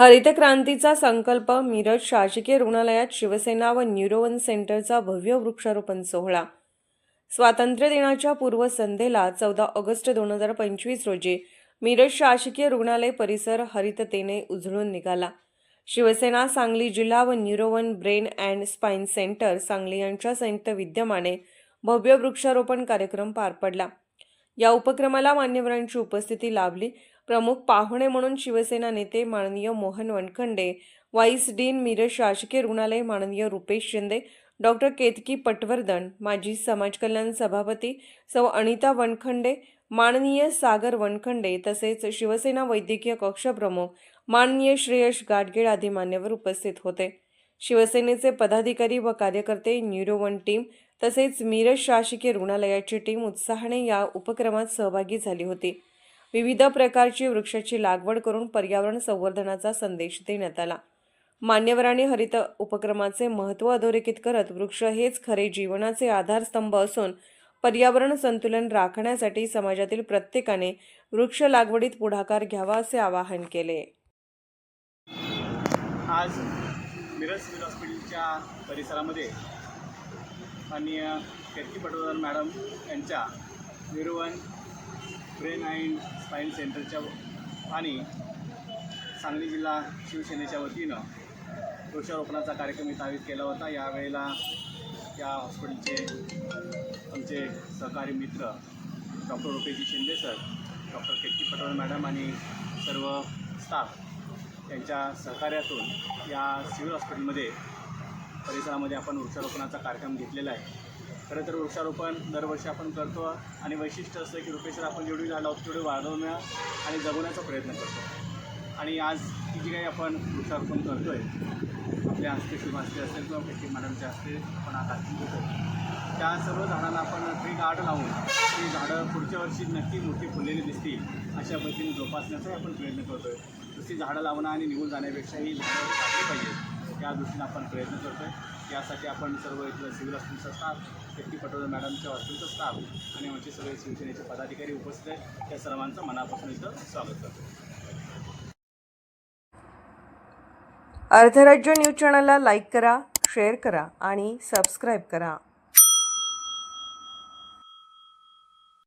हरित क्रांतीचा संकल्प मिरज शासकीय रुग्णालयात शिवसेना व न्यूरोवन सेंटरचा भव्य वृक्षारोपण सोहळा. स्वातंत्र्य दिनाच्या पूर्वसंध्येला चौदा ऑगस्ट दोन हजार पंचवीस रोजी मिरज शासकीय रुग्णालय परिसर हरिततेने उजळून निघाला. शिवसेना सांगली जिल्हा व neuro one brain and spine centre Sangli यांच्या संयुक्त विद्यमाने भव्य वृक्षारोपण कार्यक्रम पार पडला. या उपक्रमाला मान्यवरांची उपस्थिती लाभली. प्रमुख पाहुणे म्हणून शिवसेना नेते माननीय मोहन वनखंडे वाईस डीन मिरज शासकीय रुग्णालय माननीय रुपेश शिंदे डॉक्टर केतकी पटवर्धन माजी समाज कल्याण सभापती सौ अनिता वनखंडे माननीय सागर वनखंडे तसेच शिवसेना वैद्यकीय कक्ष प्रमुख माननीय श्रेयश गाडगीळ आदी मान्यवर उपस्थित होते. शिवसेनेचे पदाधिकारी व कार्यकर्ते न्यूरोवन टीम तसेच मिरज शासकीय रुग्णालयाची टीम उत्साहाने या उपक्रमात सहभागी झाली होती. विविध प्रकारची वृक्षाची लागवड करून पर्यावरण संवर्धनाचा संदेश देण्यात आला. मान्यवरांनी हरित उपक्रमाचे महत्त्व अधोरेखित करत वृक्ष हेच खरे जीवनाचे आधारस्तंभ असून पर्यावरण संतुलन राखण्यासाठी समाजातील प्रत्येकाने वृक्ष लागवडीत पुढाकार घ्यावा असे आवाहन केले. आज मिरज सिव्हिल हॉस्पिटलच्या परिसरामध्ये माननीय केतकी पटवर्धन मॅडम यांच्या निरुवन ब्रेन अँड स्पाइन सेंटरच्या आणि सांगली जिल्हा शिवसेनेच्या वतीनं वृक्षारोपणाचा कार्यक्रम इथं आयोजित केला होता. यावेळेला या हॉस्पिटलचे आमचे सहकारी मित्र doctor Rupeji Shinde sir doctor Ketaki Patwardhan madam आणि सर्व स्टाफ यांच्या सहकार्यातून या सिव्हिल हॉस्पिटलमध्ये परिसरामध्ये आपण वृक्षारोपणाचा कार्यक्रम घेतलेला आहे. खरं तर वृक्षारोपण दरवर्षी आपण करतो आणि वैशिष्ट्य असं की रुपेशर आपण जेवढी झाडं आहोत तेवढी वाढवण्या आणि जगवण्याचा प्रयत्न करतो. आणि आज ही जी काही आपण वृक्षारोपण करतो आहे आपल्या हस्ते शुभ हस्ते असेल किंवा पेटी मॅडमच्या हस्ते आपण हा कार्यक्रम घेतो त्या सर्व झाडांना आपण ट्री गार्ड लावून ती झाडं पुढच्या वर्षी नक्की मोठी फुललेली दिसतील अशा पद्धतीने जोपासण्याचाही आपण प्रयत्न करतो आहे दुसरी झाडं लावणं आणि निघून जाण्यापेक्षा ही झाडं काढली पाहिजे त्या दृष्टीने आपण प्रयत्न करतो आहे यासाठी आपण सर्व इथलं सिव्हिल हॉस्पिटलचा स्टाफ केतकी पटोले मॅडमच्या हॉस्पिटलचा स्टाफ आणि आमचे सगळे शिवसेनेचे पदाधिकारी उपस्थित आहेत. त्या सर्वांचं मनापासून इथं स्वागत करतो अर्थराज्य न्यूज चॅनलला लाईक करा शेअर करा आणि सबस्क्राईब करा.